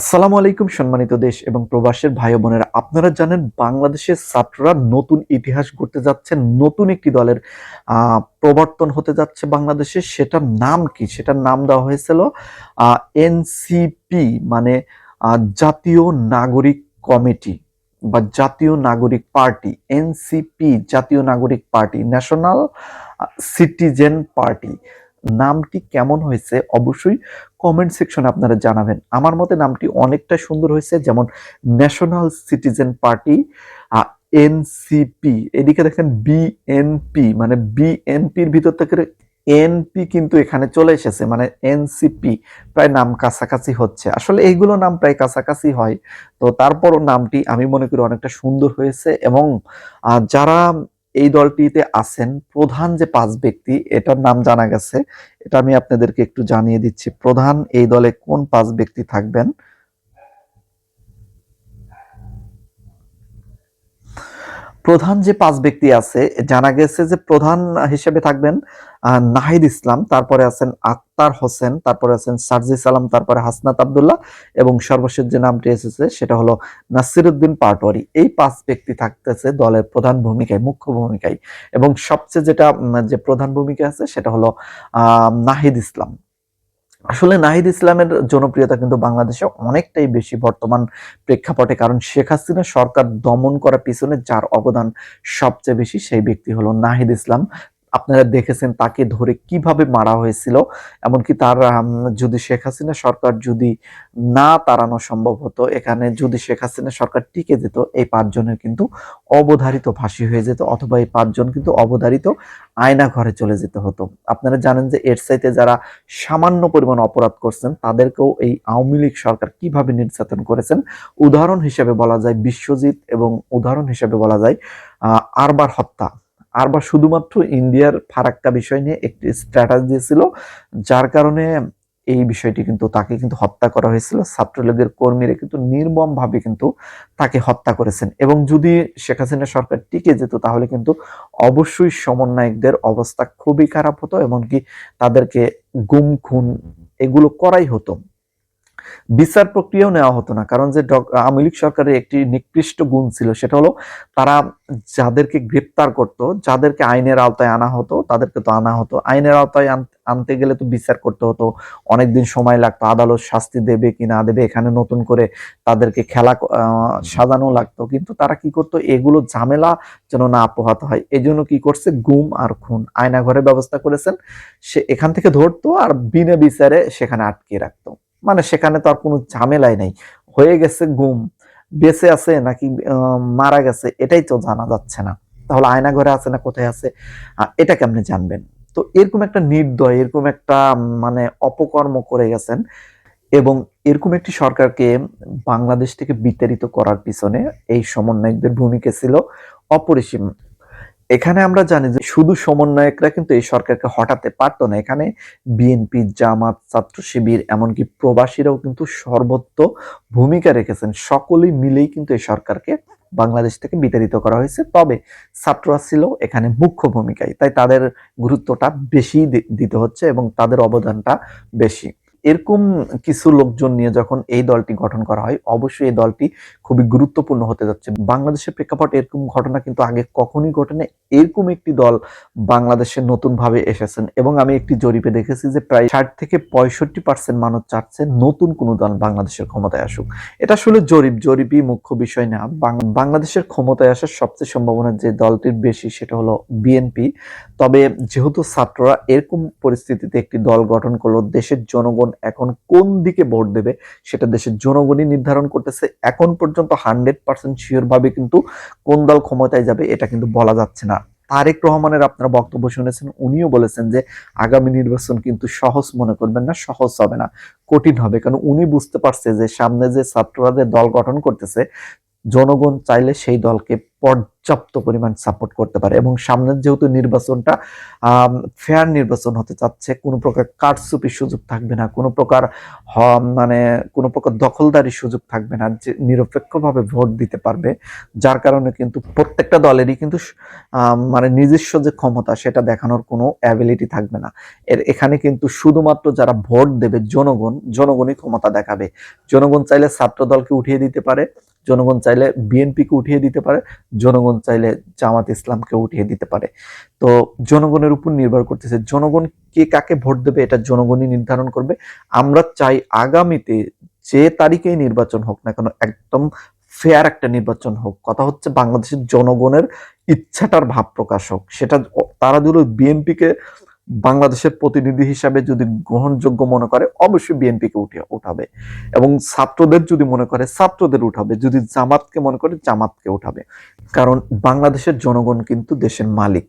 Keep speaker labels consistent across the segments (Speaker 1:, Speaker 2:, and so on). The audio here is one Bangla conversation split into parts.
Speaker 1: আসসালামু আলাইকুম, সম্মানিত দেশ এবং প্রবাসের ভাই বোনেরা। আপনারা জানেন বাংলাদেশের ছাত্ররা নতুন ইতিহাস গড়তে যাচ্ছে, নতুন একটি দলের প্রবর্তন হতে যাচ্ছে বাংলাদেশে। সেটার নাম কি? সেটার নাম দেওয়া হয়েছিল এনসিপি মানে জাতীয় নাগরিক কমিটি বা জাতীয় নাগরিক পার্টি। এনসিপি, জাতীয় নাগরিক পার্টি, ন্যাশনাল সিটিজেন পার্টি। নামটি কেমন হয়েছে অবশ্যই কমেন্ট সেকশনে আপনারা জানাবেন। আমার মতে নামটি অনেকটা সুন্দর হয়েছে, যেমন ন্যাশনাল সিটিজেন পার্টি এনসিপি এদিকে দেখেন বিএনপি মানে বিএনপির ভিতর থেকে এনপি কিন্তু এখানে চলে এসেছে মানে এনসিপি প্রায় নাম কাছাকাছি হচ্ছে। আসলে এইগুলো নাম প্রায় কাছাকাছি হয়, তো তারপরও নামটি আমি মনে করি অনেকটা সুন্দর হয়েছে এবং যারা এই দলটিতে আছেন প্রধান যে পাঁচ ব্যক্তি, এটার নাম জানা গেছে। এটা আমি আপনাদেরকে একটু জানিয়ে দিচ্ছি। প্রধান এই দলে কোন পাঁচ ব্যক্তি থাকবেন? প্রধান যে পাঁচ ব্যক্তি আছে, জানা গেছে যে প্রধান হিসেবে থাকবেন নাহিদ ইসলাম, তারপরে আছেন আক্তার হোসেন, তারপরে আছেন সারজি সালাম, তারপরে হাসনাত আব্দুল্লাহ এবং সর্বশেষ যে নামটি এসেছে সেটা হলো নাসিরুদ্দিন পাটোয়ারি। এই পাঁচ ব্যক্তি থাকতেছে দলের প্রধান ভূমিকায়, মুখ্য ভূমিকায় এবং সবচেয়ে যেটা যে প্রধান ভূমিকা আছে সেটা হলো নাহিদ ইসলাম। আসলে নাহিদ ইসলামের জনপ্রিয়তা কিন্তু বাংলাদেশে অনেকটাই বেশি বর্তমান প্রেক্ষাপটে, কারণ শেখ হাসিনা সরকার দমন করার পিছনে যার অবদান সবচেয়ে বেশি সেই ব্যক্তি হলো নাহিদ ইসলাম। আপনারা দেখেছেন তাকে ধরে কীভাবে মারা হয়েছিল। এমনকি তার যদি শেখ হাসিনা সরকার যদি না তাড়ানো সম্ভব হতো, এখানে যদি শেখ হাসিনা সরকার টিকে যেত, এই পাঁচজনের কিন্তু অবধারিত ফাঁসি হয়ে যেত অথবা এই পাঁচজন কিন্তু অবধারিত আয়না ঘরে চলে যেতে হতো। আপনারা জানেন যে এর সাইতে যারা সামান্য পরিমাণ অপরাধ করছেন, তাদেরকেও এই আওয়ামী লীগ সরকার কীভাবে নির্যাতন করেছেন, উদাহরণ হিসেবে বলা যায় বিশ্বজিৎ এবং উদাহরণ হিসেবে বলা যায় আরবার হত্যা। আরবার শুধুমাত্র ইন্ডিয়ার ফারাক্কা বিষয় নিয়ে একটি স্ট্যাটাস দিয়েছিল, যার কারণে এই বিষয়টি কিন্তু তাকে কিন্তু হত্যা করা হয়েছিল। ছাত্রলীগের কর্মীরা কিন্তু নির্মম ভাবে কিন্তু তাকে হত্যা করেছেন। এবং যদি শেখ হাসিনা সরকার টিকে যেত, তাহলে কিন্তু অবশ্যই সমন্বয়কদের অবস্থা খুবই খারাপ হতো, এমনকি তাদেরকে গুম, খুন এগুলো করাই হতো। বিচার প্রক্রিয়াও নেওয়া হতো না। কারণ যে আওয়ামী লীগ সরকারের একটি নিকৃষ্ট গুণ ছিল, সেটা হলো তারা যাদেরকে গ্রেপ্তার করত, যাদেরকে আইনের আওতায় আনা হতো, তাদেরকে তো আনা হতো। আইনের আওতায় আন- আনতে গেলে তো বিচার করতে হতো, অনেকদিন সময় লাগতো, আদালত শাস্তি দেবে কি না দেবে, এখানে নতুন করে তাদেরকে খেলা সাজানো লাগতো। কিন্তু তারা কি করতো, এগুলো ঝামেলা যেন না পোহাতে হয়। এই জন্য কি করছে, গুম আর খুন। আয়না ঘরের ব্যবস্থা করেছেন, সে এখান থেকে ধরতো আর বিনা বিচারে সেখানে আটকে রাখতো। মানে সেখানে তো আর কোনো ঝামেলাই নাই। হয়ে গেছে গুম, বেঁচে আছে নাকি মারা গেছে এটাই তো জানা যাচ্ছে না। তাহলে আয়না ঘরে আছে না কোথায় আছে? এটা কেমনে জানবেন? তো এরকম একটা নির্দয়, এরকম একটা মানে অপকর্ম করে গেছেন এবং এরকম একটি সরকারকে বাংলাদেশ থেকে বিতাড়িত করার পিছনে এই সমন্বয়কদের ভূমিকা ছিল অপরিসীম। এখানে আমরা জানি যে শুধু সমন্বয়করা কিন্তু এই সরকারকে হটাতে পারতো না। এখানে বিএনপি জামাত, ছাত্র শিবির, এমনকি প্রবাসীরাও কিন্তু সর্বত্র ভূমিকা রেখেছেন। সকলেই মিলেই কিন্তু এই সরকারকে বাংলাদেশ থেকে বিতাড়িত করা হয়েছে। তবে ছাত্ররা ছিল এখানে মুখ্য ভূমিকায়, তাই তাদের গুরুত্বটা বেশি দিতে হচ্ছে এবং তাদের অবদানটা বেশি। এরকম কিছু লোকজন নিয়ে যখন এই দলটি গঠন করা হয়, অবশ্যই এই দলটি খুবই গুরুত্বপূর্ণ হতে যাচ্ছে। বাংলাদেশের প্রেক্ষাপটে এরকম ঘটনা কিন্তু আগে কখনোই ঘটেনি। এরকম একটি দল বাংলাদেশে নতুন ভাবে এসেছেন এবং আমি একটি জরিপে দেখেছি যে প্রায় ষাট থেকে পঁয়ষট্টি পার্সেন্ট মানুষ চাচ্ছে নতুন কোনো দল বাংলাদেশের ক্ষমতায় আসুক। এটা আসলে জরিপ, জরিপই মুখ্য বিষয় না। বাংলাদেশের ক্ষমতায় আসার সবচেয়ে সম্ভাবনা যে দলটির বেশি সেটা হলো বিএনপি। তবে যেহেতু ছাত্ররা এরকম পরিস্থিতিতে একটি দল গঠন করল, দেশের জনগণ এখন কোন দিকে ভোট দেবে সেটা দেশের জনগণই নির্ধারণ করতেছে। এখন পর্যন্ত হান্ড্রেড পার্সেন্ট শিওর ভাবে কিন্তু কোন দল ক্ষমতায় যাবে, এটা কিন্তু বলা যাচ্ছে না। তারেক রহমানের আপনারা বক্তব্য শুনেছেন, উনিও বলেছেন যে আগামী নির্বাচন কিন্তু সহজ মনে করবেন না, সহজ হবে না, কঠিন হবে। কারণ উনি বুঝতে পারছে যে সামনে যে ছাত্ররা দল গঠন করতেছে, জনগণ চাইলে সেই দলকে পর্যাপ্ত পরিমাণ সাপোর্ট করতে পারে। এবং সামনের যেহেতু নির্বাচনটা ফেয়ার নির্বাচন হতে চাচ্ছে, কোনো প্রকার কারচুপির সুযোগ থাকবে না, কোনো প্রকার মানে কোনো প্রকার দখলদারির সুযোগ থাকবে না, যে নিরপেক্ষভাবে ভোট দিতে পারবে। যার কারণে কিন্তু প্রত্যেকটা দলেরই কিন্তু মানে নিজস্ব যে ক্ষমতা, সেটা দেখানোর কোনো অ্যাবিলিটি থাকবে না। এর, এখানে কিন্তু শুধুমাত্র যারা ভোট দেবে জনগণ, জনগণই ক্ষমতা দেখাবে। জনগণ চাইলে ছাত্র দলকে উঠিয়ে দিতে পারে। জনগণ চাইলে বিএনপিকে উঠিয়ে দিতে পারে, জনগণ চাইলে জামাত ইসলামকে উঠিয়ে দিতে পারে। তো জনগণের উপর নির্ভর করতেছে, জনগণ কে কাকে ভোট দেবে এটা জনগণই নির্ধারণ করবে। আমরা চাই আগামীতে যে তারিখেই নির্বাচন হোক না কেন একদম ফেয়ার একটা নির্বাচন হোক, কথা হচ্ছে বাংলাদেশের জনগণের ইচ্ছাটার ভাব প্রকাশ হোক। সেটা তারা যদি বিএনপিকে বাংলাদেশের প্রতিনিধি হিসাবে যদি গ্রহণযোগ্য মনে করে, অবশ্যই বিএনপিকে উঠে উঠাবে। এবং ছাত্রদের যদি মনে করে, ছাত্রদের উঠাবে। যদি জামাতকে মনে করে, জামাতকে উঠাবে। কারণ বাংলাদেশের জনগণ কিন্তু দেশের মালিক।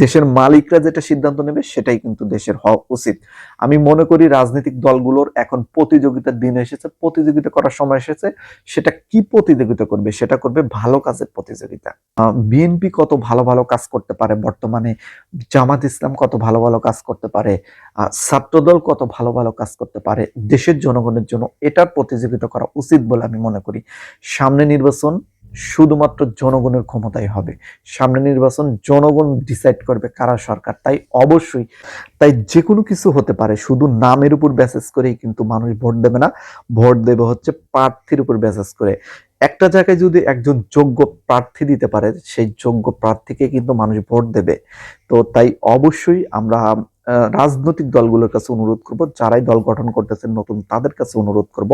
Speaker 1: দেশের মালিকরা যেটা সিদ্ধান্ত নেবে সেটাই কিন্তু দেশের হওয়া উচিত। আমি মনে করি রাজনৈতিক দলগুলোর এখন প্রতিযোগিতার দিন এসেছে, প্রতিযোগিতা করার সময় এসেছে। সেটা কি প্রতিযোগিতা করবে? সেটা করবে ভালো কাজের প্রতিযোগিতা। বিএনপি কত ভালো ভালো কাজ করতে পারে? বর্তমানে জামাত ইসলাম কত ভালো ভালো কাজ করতে পারে? ছাত্রদল কত ভালো ভালো কাজ করতে পারে? দেশের জনগণের জন্য এটার প্রতিযোগিতা করা উচিত বলে আমি মনে করি। সামনে নির্বাচন শুধুমাত্র জনগণের ক্ষমতায় হবে। সামনে নির্বাচন, জনগণ ডিসাইড করবে কারা সরকার। তাই অবশ্যই, তাই যে কোনো কিছু হতে পারে, শুধু নামের উপর বেসেস করেই কিন্তু মানুষ ভোট দেবে না। ভোট দেবে হচ্ছে প্রার্থীর উপর বেসেস করে। একটা জায়গায় যদি একজন যোগ্য প্রার্থী দিতে পারে, সেই যোগ্য প্রার্থীকে কিন্তু মানুষ ভোট দেবে। তো তাই অবশ্যই আমরা রাজনৈতিক দলগুলোর কাছে অনুরোধ করব, যারাই দল গঠন করতেছেন নতুন, তাদের কাছে অনুরোধ করব,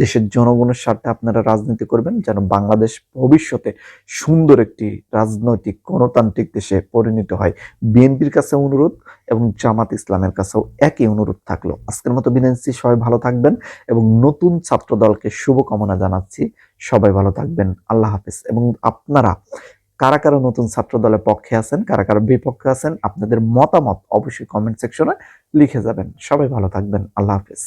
Speaker 1: দেশের জনগণের স্বার্থে আপনারা রাজনীতি করবেন, যেন বাংলাদেশ ভবিষ্যতে সুন্দর একটি রাজনৈতিক, গণতান্ত্রিক দেশে পরিণত হয়। বিএনপির কাছে অনুরোধ এবং জামাত ইসলামের কাছেও একই অনুরোধ থাকল। আজকের মতো বিনেন্সি সবাই ভালো থাকবেন এবং নতুন ছাত্র দলকে শুভকামনা জানাচ্ছি। সবাই ভালো থাকবেন, আল্লাহ হাফেজ। এবং আপনারা কারা কারা নতুন ছাত্র দলের পক্ষে আছেন, কারা কারা বিপক্ষে আছেন, আপনাদের মতামত অবশ্যই কমেন্ট সেকশনে লিখে যাবেন। সবাই ভালো থাকবেন। আল্লাহ হাফেজ।